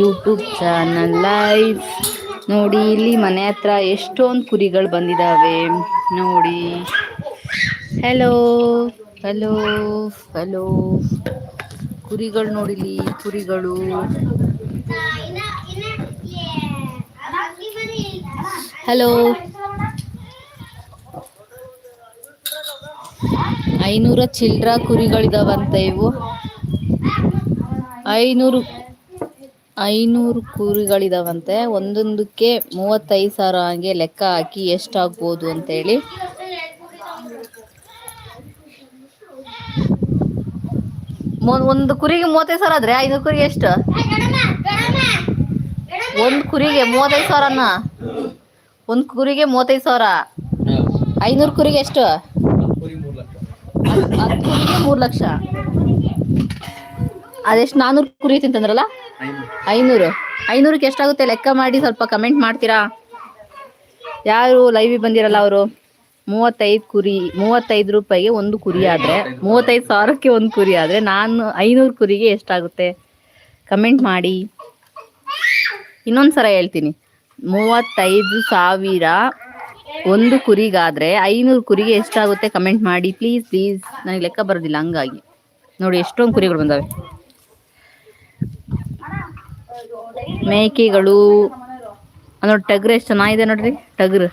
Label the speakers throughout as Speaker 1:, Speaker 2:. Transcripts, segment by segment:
Speaker 1: YouTube channel live ನೋಡಿ, ಇಲ್ಲಿ ಮನೆ ಹತ್ರ ಎಷ್ಟೊಂದು ಕುರಿಗಳು ಬಂದಿದ್ದಾವೆ ನೋಡಿ. ಹೆಲೋ ಹಲೋ ಹಲೋ ಕುರಿಗಳು ನೋಡಿಲಿ ಕುರಿಗಳು. ಹಲೋ ಐನೂರ ಚಿಲ್ಡ್ರ ಕುರಿಗಳಿದಾವಂತ ಇವು. ಐನೂರು ಐನೂರು ಕುರಿಗಳಿದಾವಂತೆ. ಒಂದೊಂದಕ್ಕೆ ಮೂವತ್ತೈದು ಸಾವಿರ ಹಾಗೆ ಲೆಕ್ಕ ಹಾಕಿ ಎಷ್ಟಾಗ್ಬೋದು ಅಂತೇಳಿ. ಒಂದು ಕುರಿಗೆ ಮೂವತ್ತೈದು ಸಾವಿರ ಆದ್ರೆ ಐನೂರು ಕುರಿಗೆ ಎಷ್ಟು? ಒಂದು ಕುರಿಗೆ ಮೂವತ್ತೈದು ಸಾವಿರನ? ಒಂದು ಕುರಿಗೆ ಮೂವತ್ತೈದು ಸಾವಿರ? ಐನೂರು ಕುರಿಗೆ ಎಷ್ಟು? ಹತ್ತು ಕುರಿಗೆ ಮೂರು ಲಕ್ಷ. ಅದೆಷ್ಟು ನಾನೂರು ಕುರಿ ತಿಂತಂದ್ರಲ್ಲ? ಐನೂರು. ಐನೂರಕ್ಕೆ ಎಷ್ಟಾಗುತ್ತೆ? ಲೆಕ್ಕ ಮಾಡಿ ಸ್ವಲ್ಪ ಕಮೆಂಟ್ ಮಾಡ್ತೀರಾ? ಯಾರು ಲೈವ್ ಬಂದಿರಲ್ಲ ಅವರು? ಮೂವತ್ತೈದು ಕುರಿ, ಮೂವತ್ತೈದು ರೂಪಾಯಿಗೆ ಒಂದು ಕುರಿ ಆದರೆ, ಮೂವತ್ತೈದು ಸಾವಿರಕ್ಕೆ ಒಂದು ಕುರಿ ಆದರೆ ನಾನು ಐನೂರು ಕುರಿಗೆ ಎಷ್ಟಾಗುತ್ತೆ? ಕಮೆಂಟ್ ಮಾಡಿ. ಇನ್ನೊಂದು ಸಲ ಹೇಳ್ತೀನಿ. ಮೂವತ್ತೈದು ಸಾವಿರ ಒಂದು ಕುರಿಗಾದರೆ ಐನೂರು ಕುರಿಗೆ ಎಷ್ಟಾಗುತ್ತೆ? ಕಮೆಂಟ್ ಮಾಡಿ. ಪ್ಲೀಸ್ ಪ್ಲೀಸ್ ನನಗೆ ಲೆಕ್ಕ ಬರೋದಿಲ್ಲ, ಹಂಗಾಗಿ. ನೋಡಿ, ಎಷ್ಟೊಂದು ಕುರಿಗಳು ಬಂದಾವೆ. ಮೇಕೆಗಳು. ನೋಡಿ ಟಗ್ರು ಎಷ್ಟು ಚೆನ್ನಾಗಿದೆ ನೋಡ್ರಿ, ಟಗ್ರು.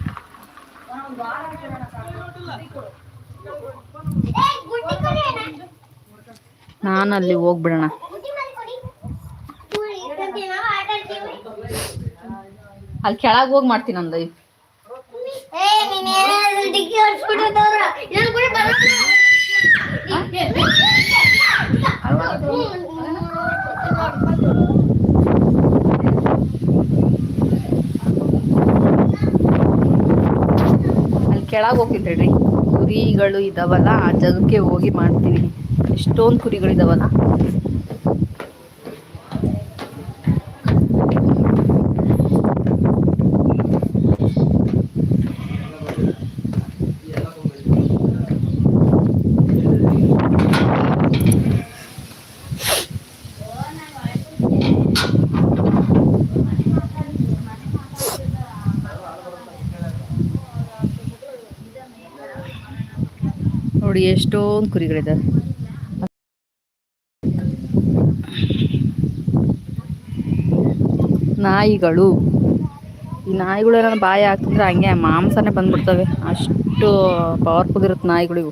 Speaker 1: ನಾನು ಅಲ್ಲಿ ಹೋಗ್ಬಿಡೋಣ. ಅಲ್ಲಿ ಕೆಳಗೆ ಹೋಗಿ ಮಾಡ್ತೀನಿ ಒಂದು ಕೆಳಗೆ ರೀ ಕುರಿಗಳು ಇದಾವಲ್ಲ ಆ ಜಾಗಕ್ಕೆ ಹೋಗಿ ಮಾಡ್ತೀವಿ. ಎಷ್ಟೊಂದು ಕುರಿಗಳು ಎಷ್ಟೊಂದು ಕುರಿಗಳಿದ್ದಾವೆ ನಾಯಿಗಳು. ಈ ನಾಯಿಗಳು ಏನಾದ್ರು ಬಾಯಿ ಹಾಕ್ತಂದ್ರೆ ಹಂಗೆ ಮಾಂಸನೇ ಬಂದ್ಬಿಡ್ತವೆ. ಅಷ್ಟು ಪವರ್ಫುಲ್ ಇರುತ್ತೆ ನಾಯಿಗಳಿವು.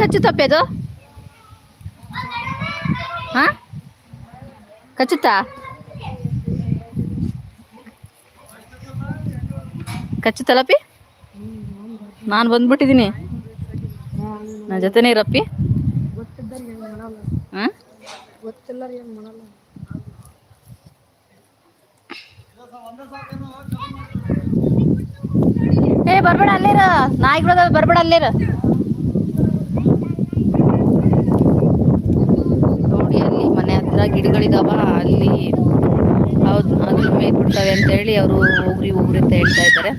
Speaker 1: ನಾಯಿ ತಪ್ಪೆದು ಹಾ? ಕಚ್ಚುತ್ತಾ? ಕಚ್ಚುತ್ತಲ್ಲಪ್ಪಿ ನಾನು ಬಂದ್ಬಿಟ್ಟಿದ್ದೀನಿ. ನನ್ನ ಜೊತೆನೇ ಇರಪ್ಪಿ ಏ, ಬರ್ಬೇಡ ಅಲ್ಲೇರ. ನಾಯಿಗಳದ ಬರ್ಬೇಡ ಅಲ್ಲೇರ ನೋಡಿ ಅಲ್ಲಿ ಗಿಡಗಳಿದಾವ, ಅಲ್ಲಿ ಹೌದು ಅದ್ರ ಮೇಲೆ ಬಿಡ್ತವೆ ಅಂತ ಹೇಳಿ ಅವರು ಹೋಗ್ರಿ ಹೋಗ್ರಿ ಅಂತ ಹೇಳ್ತಾ ಇದ್ದಾರೆ.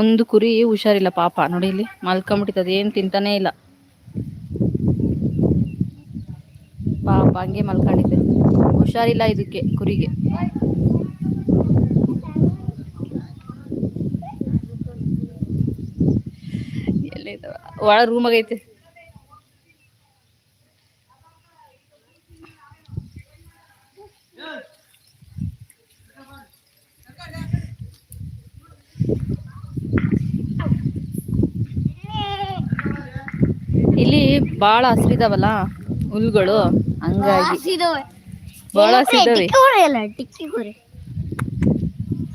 Speaker 1: ಒಂದು ಕುರಿ ಹುಷಾರಿಲ್ಲ ಪಾಪ, ನೋಡಿ ಇಲ್ಲಿ ಮಲ್ಕೊಂಬಿಟ್ಟಿತ್ತು ಏನು ತಿಂತಾನೇ ಇಲ್ಲ. ಪಾಪ, ಹಂಗೆ ಮಲ್ಕೊಂಡಿದ್ದೆ. ಹುಷಾರಿಲ್ಲ ಇದಕ್ಕೆ ಕುರಿಗೆ. ಒಳ ರೂಮ್ ಆಗೈತೆ ಇಲ್ಲಿ ಭಾಳ ಹಸಿರಿದಾವಲ್ಲ ಹುಲ್ಗಳು? ಹಂಗಾಗಿ ಭಾಳ ಹಸಿದಾವೆ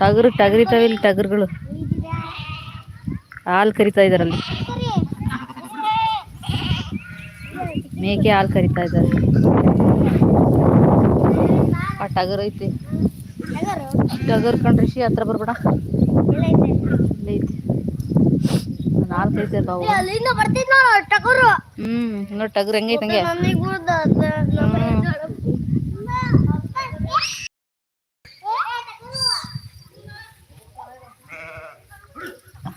Speaker 1: ಟಗರು ಟಗರಿತಾವೆ ಇಲ್ಲಿ ಟಗರುಗಳು. ಹಾಲು ಕರಿತಾ ಇದಾರಲ್ಲಿ ಮೇಕೆ ಹಾಲು ಕರಿತಾ ಇದ್ದಾರೆ. ಆ ಟಗರ್ ಐತಿ. ಟಗರ್? ಕಂಡ್ರಿ ಶಿ ಹತ್ರ ಬರ್ಬೇಡ. ಐತಿ. ನಾಲ್ಕು ಐತೆ ಬಾವು ಹ್ಮ್ ನೋಡ್ ಟಗರ್. ಹೆಂಗೈತೆ ಹಂಗೆ.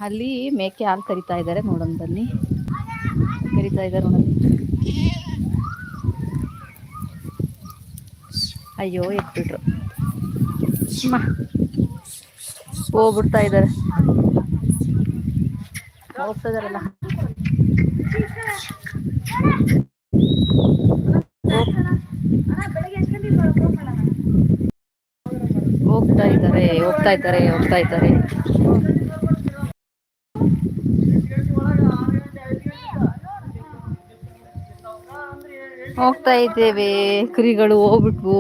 Speaker 1: ಅಲ್ಲಿ ಮೇಕೆ ಹಾಲು ಕರಿತಾ ಇದ್ದಾರೆ ನೋಡೋಣ ಬನ್ನಿ. ಕರಿತಾ ಇದ್ದಾರೆ ನೋಡೋಣ. ಅಯ್ಯೋ ಎತ್ಬಿಟ್ರು. ಹೋಗ್ಬಿಡ್ತಾ ಇದ್ದಾರೆ. ಹೋಗ್ತಾ ಹೋಗ್ತಾ ಇದ್ದಾರೆ ಹೋಗ್ತಾ ಇದ್ದಾರೆ ಹೋಗ್ತಾ ಇದ್ದಾರೆ. ಹೋಗ್ತಾ ಇದ್ದೇವೆ. ಕುರಿಗಳು ಹೋಗ್ಬಿಟ್ವು.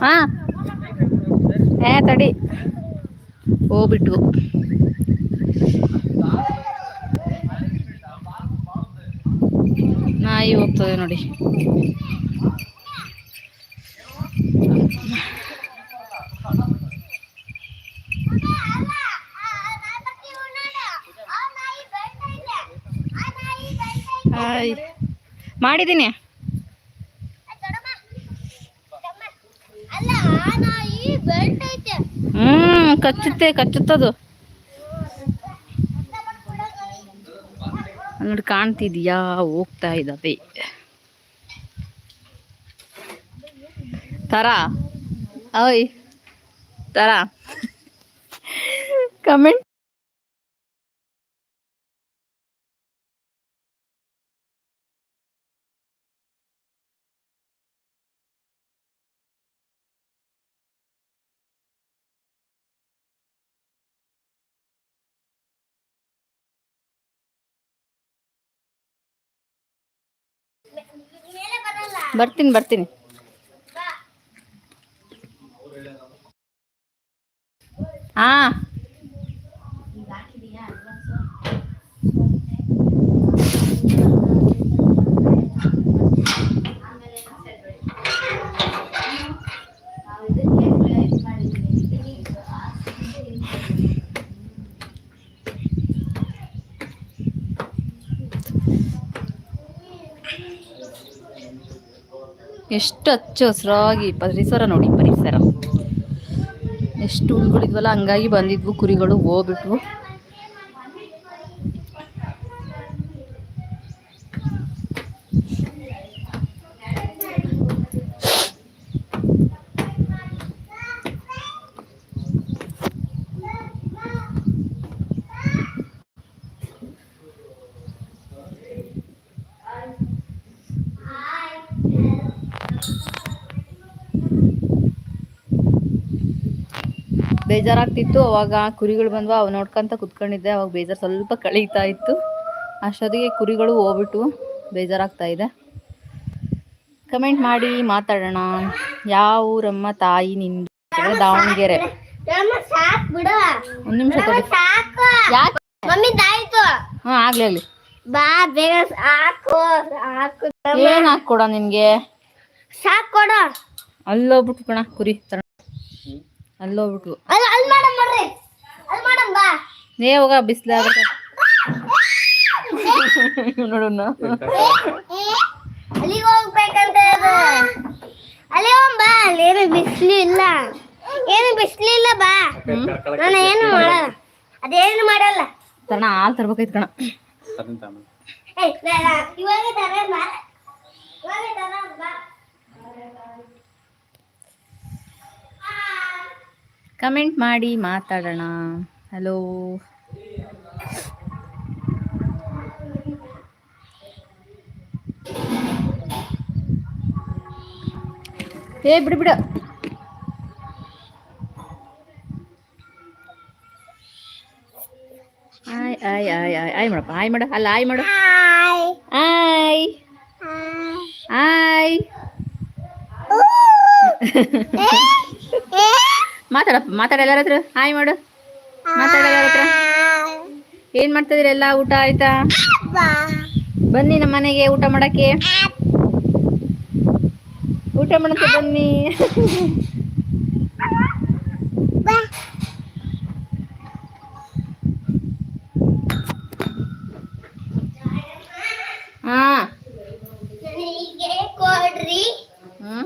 Speaker 1: ಹಾ. ಏ ತಡಿ. ಹೋಗ್ಬಿಟ್ವು. ನಾಯಿ ಹೋಗ್ತದೆ ನೋಡಿ.
Speaker 2: ಐತೆ
Speaker 1: ಹ್ಮ್ ಕಚ್ಚುತ್ತೆ ಕಚ್ಚುತ್ತದು. ನೋಡಿ ಕಾಣ್ತಿದ್ಯಾ? ಹೋಗ್ತಾ ಇದ್ದಾವೆ. ತರ? ಓಯ್ ತರ? ಕಮೆಂಟ್ ಬರ್ತೀನಿ ಬರ್ತೀನಿ ಹಾ ಎಷ್ಟು ಹಚ್ಚ ಹಸಿರಾಗಿ ಪರಿಸರ ನೋಡಿ ಪರಿಸರ. ಎಷ್ಟು ಹುಲ್ಗಳಿದ್ವಲ್ಲ ಹಂಗಾಗಿ ಬಂದಿದ್ವು ಕುರಿಗಳು ಹೋಗ್ಬಿಟ್ವು. ಬೇಜಾರಾಗ್ತಿತ್ತು. ಅವಾಗ ಕುರಿಗಳು ಬಂದ್ವ. ಅವ್ ನೋಡ್ಕೊಂತ ಕುತ್ಕೊಂಡಿದ್ದೆ. ಅವಾಗ ಬೇಜಾರು ಸ್ವಲ್ಪ ಕಳೀತಾ ಇತ್ತು. ಅಷ್ಟೊತ್ತಿಗೆ ಕುರಿಗಳು ಹೋಗ್ಬಿಟ್ಟು ಬೇಜಾರಾಗ್ತಾ ಇದೆ. ಕಮೆಂಟ್ ಮಾಡಿ ಮಾತಾಡೋಣ. ಯಾವ ಊರಮ್ಮ ತಾಯಿ ನಿಂದು? ದಾವಣಗೆರೆ? ಒಂದ್ ನಿಮಿಷ ಹಾ ಆಗ್ಲಿ ಆಗ್ಲಿ. ಏನ್ ಹಾಕೊಡ ನಿನ್ಗೆ? ಅಲ್ಲೋಗ್ಬಿಟ್ಟು ಕಣ ಕುರಿ. ತರ ಅಲ್ಲೋಗ್ಬಿಟ್ಟು
Speaker 2: ಅಲ್ಲಿ ಅಲ್ಲಿ ಮಾಡಮ್ ಬರ್ರಿ. ಅಲ್ಲಿ ಮಾಡಮ್ ಬಾ.
Speaker 1: ನೇ ಹೋಗ ಬಿಸ್ಲ ನೋಡೋಣ
Speaker 2: ಅಲ್ಲಿಗೆ ಹೋಗ್ಬೇಕಂತ. ಅಲ್ಲಿ ಬಾ. ಅಲ್ಲಿ ಏನು ಬಿಸ್ಲು ಇಲ್ಲ. ಏನು ಬಿಸಿಲು ಇಲ್ಲ ಬಾ. ನಾನು ಏನು ಮಾಡಲ್ಲ. ಅದೇನು ಮಾಡಲ್ಲ.
Speaker 1: ತರಣ ಹಾಲ್ ತರ್ಬೇಕಾಯ್ತು ಕಣ.
Speaker 2: ಇವಾಗ ತರ ಬಾ. ಇವಾಗ ತರ ಬಾ.
Speaker 1: ಕಮೆಂಟ್ ಮಾಡಿ ಮಾತಾಡೋಣ. ಹಲೋ ಏ ಬಿಡು ಬಿಡು. ಆಯ್ ಆಯ್ ಆಯ್ ಆಯ್ ಆಯ್ ಮಾಡಪ್ಪ ಆಯ್ ಮಾಡು ಅಲ್ಲ ಆಯ್ ಮಾಡು. ಆಯ್. ಆಯ್. ಮಾತಾಡ ಎಲ್ಲರ ಹತ್ರ. ಹಾಯ್ ಮಾಡು. ಮಾತಾಡ ಎಲ್ಲರ ಹತ್ರ. ಏನ್ ಮಾಡ್ತಾ ಇದೀರ ಎಲ್ಲ ಊಟ ಆಯ್ತಾ? ಬನ್ನಿ ನಮ್ಮ ಮನೆಗೆ ಊಟ ಮಾಡಕ್ಕೆ. ಊಟ ಮಾಡಕ್ಕೆ ಬನ್ನಿ.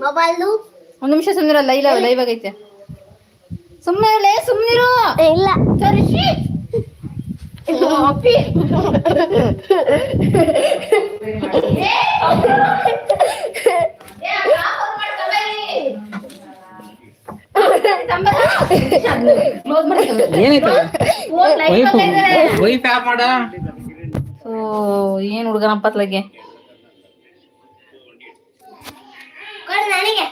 Speaker 2: ಮೊಬೈಲು.
Speaker 1: ಒಂದ್ ನಿಮಿಷ ಸುಂದರ ಲೈವ್ ಲೈವ್ ಆಗೈತೆ. ಸುಮ್ಮನೆ ಇರಲೇ ಸುಮ್ಮನಿರು
Speaker 2: ಇಲ್ಲ
Speaker 1: ಸರಿ
Speaker 3: ಏನೈತೆ ವೈಫ್ ಆಫ್ ಮಾಡ
Speaker 1: ಓ ಏನ್ ಹುಡುಗನ
Speaker 2: ಕೊಡು ನನಗೆ